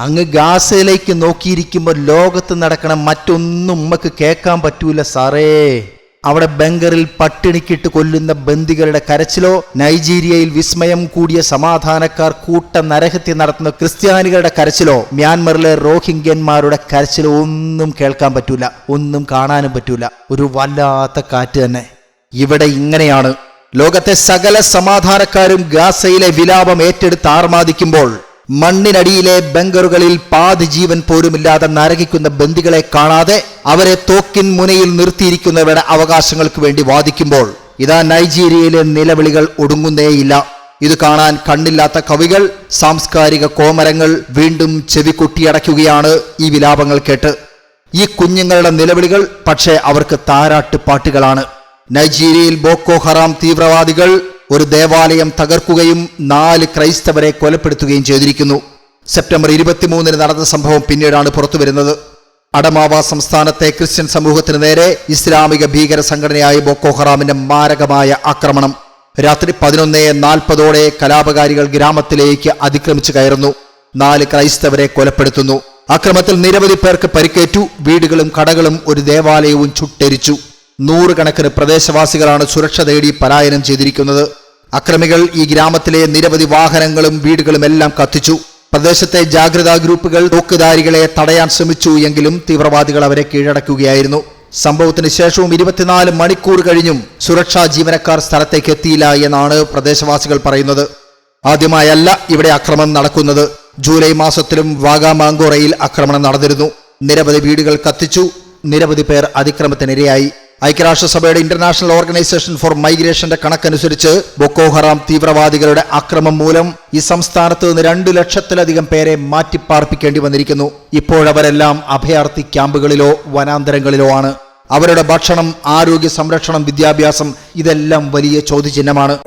അങ്ങ് ഗാസയിലേക്ക് നോക്കിയിരിക്കുമ്പോൾ ലോകത്ത് നടക്കണ മറ്റൊന്നും ഉമ്മക്ക് കേൾക്കാൻ പറ്റൂല സാറേ. അവിടെ ബംഗറിൽ പട്ടിണിക്കിട്ട് കൊല്ലുന്ന ബന്ദികളുടെ കരച്ചിലോ നൈജീരിയയിൽ വിസ്മയം കൂടിയ സമാധാനക്കാർ കൂട്ട നരഹത്യ നടത്തുന്ന ക്രിസ്ത്യാനികളുടെ കരച്ചിലോ മ്യാൻമറിലെ റോഹിംഗ്യന്മാരുടെ കരച്ചിലോ ഒന്നും കേൾക്കാൻ പറ്റൂല ഒന്നും കാണാനും പറ്റൂല. ഒരു വല്ലാത്ത കാറ്റ് തന്നെ. ഇവിടെ ഇങ്ങനെയാണ്. ലോകത്തെ സകല സമാധാനക്കാരും ഗാസയിലെ വിലാപം ഏറ്റെടുത്ത് ആർമാദിക്കുമ്പോൾ മണ്ണിനടിയിലെ ബംഗറുകളിൽ പാതി ജീവൻ പോലുമില്ലാതെ നരകിക്കുന്ന ബന്ദികളെ കാണാതെ അവരെ തോക്കിൻ മുനയിൽ നിർത്തിയിരിക്കുന്നവരുടെ അവകാശങ്ങൾക്ക് വേണ്ടി വാദിക്കുമ്പോൾ ഇതാ നൈജീരിയയിലെ നിലവിളികൾ ഒടുങ്ങുന്നേയില്ല. ഇത് കാണാൻ കണ്ണില്ലാത്ത കവികൾ സാംസ്കാരിക കോമരങ്ങൾ വീണ്ടും ചെവി കൊട്ടിയടയ്ക്കുകയാണ് ഈ വിലാപങ്ങൾ കേട്ട്. ഈ കുഞ്ഞുങ്ങളുടെ നിലവിളികൾ പക്ഷേ അവർക്ക് താരാട്ട് പാട്ടുകളാണ്. നൈജീരിയയിൽ ബോക്കോ ഹറാം തീവ്രവാദികൾ ഒരു ദേവാലയം തകർക്കുകയും നാല് ക്രൈസ്തവരെ കൊലപ്പെടുത്തുകയും ചെയ്തിരിക്കുന്നു. സെപ്റ്റംബർ ഇരുപത്തിമൂന്നിന് നടന്ന സംഭവം പിന്നീടാണ് പുറത്തുവരുന്നത് അടമാവ സംസ്ഥാനത്തെ ക്രിസ്ത്യൻ സമൂഹത്തിന് നേരെ ഇസ്ലാമിക ഭീകര സംഘടനയായ ബൊക്കോഹറാമിന്റെ മാരകമായ ആക്രമണം. രാത്രി പതിനൊന്ന് നാൽപ്പതോടെ കലാപകാരികൾ ഗ്രാമത്തിലേക്ക് അതിക്രമിച്ചു കയറുന്നു. നാല് ക്രൈസ്തവരെ കൊലപ്പെടുത്തുന്നു. അക്രമത്തിൽ നിരവധി പേർക്ക് പരിക്കേറ്റു. വീടുകളും കടകളും ഒരു ദേവാലയവും ചുട്ടെരിച്ചു. നൂറുകണക്കിന് പ്രദേശവാസികളാണ് സുരക്ഷ തേടി പലായനം ചെയ്തിരിക്കുന്നത്. അക്രമികൾ ഈ ഗ്രാമത്തിലെ നിരവധി വാഹനങ്ങളും വീടുകളും എല്ലാം കത്തിച്ചു. പ്രദേശത്തെ ജാഗ്രതാ ഗ്രൂപ്പുകൾ തോക്കുധാരികളെ തടയാൻ ശ്രമിച്ചു എങ്കിലും തീവ്രവാദികൾ അവരെ കീഴടക്കുകയായിരുന്നു. സംഭവത്തിന് ശേഷവും ഇരുപത്തിനാല് മണിക്കൂർ കഴിഞ്ഞും സുരക്ഷാ ജീവനക്കാർ സ്ഥലത്തേക്ക് എത്തിയില്ല എന്നാണ് പ്രദേശവാസികൾ പറയുന്നത്. ആദ്യമായല്ല ഇവിടെ ആക്രമണം നടക്കുന്നത്. ജൂലൈ മാസത്തിലും വാഗാമാങ്കോറയിൽ ആക്രമണം നടന്നിരുന്നു. നിരവധി വീടുകൾ കത്തിച്ചു. നിരവധി പേർ അതിക്രമത്തിനിരയായി. ഐക്യരാഷ്ട്രസഭയുടെ ഇന്റർനാഷണൽ ഓർഗനൈസേഷൻ ഫോർ മൈഗ്രേഷന്റെ കണക്കനുസരിച്ച് ബൊക്കോഹറാം തീവ്രവാദികളുടെ ആക്രമം മൂലം ഈ സംസ്ഥാനത്ത് നിന്ന് രണ്ടു ലക്ഷത്തിലധികം പേരെ മാറ്റിപ്പാർപ്പിക്കേണ്ടി വന്നിരിക്കുന്നു. ഇപ്പോഴവരെല്ലാം അഭയാർത്ഥി ക്യാമ്പുകളിലോ വനാന്തരങ്ങളിലോ ആണ്. അവരുടെ ഭക്ഷണം ആരോഗ്യ സംരക്ഷണം വിദ്യാഭ്യാസം ഇതെല്ലാം വലിയ ചോദ്യചിഹ്നമാണ്.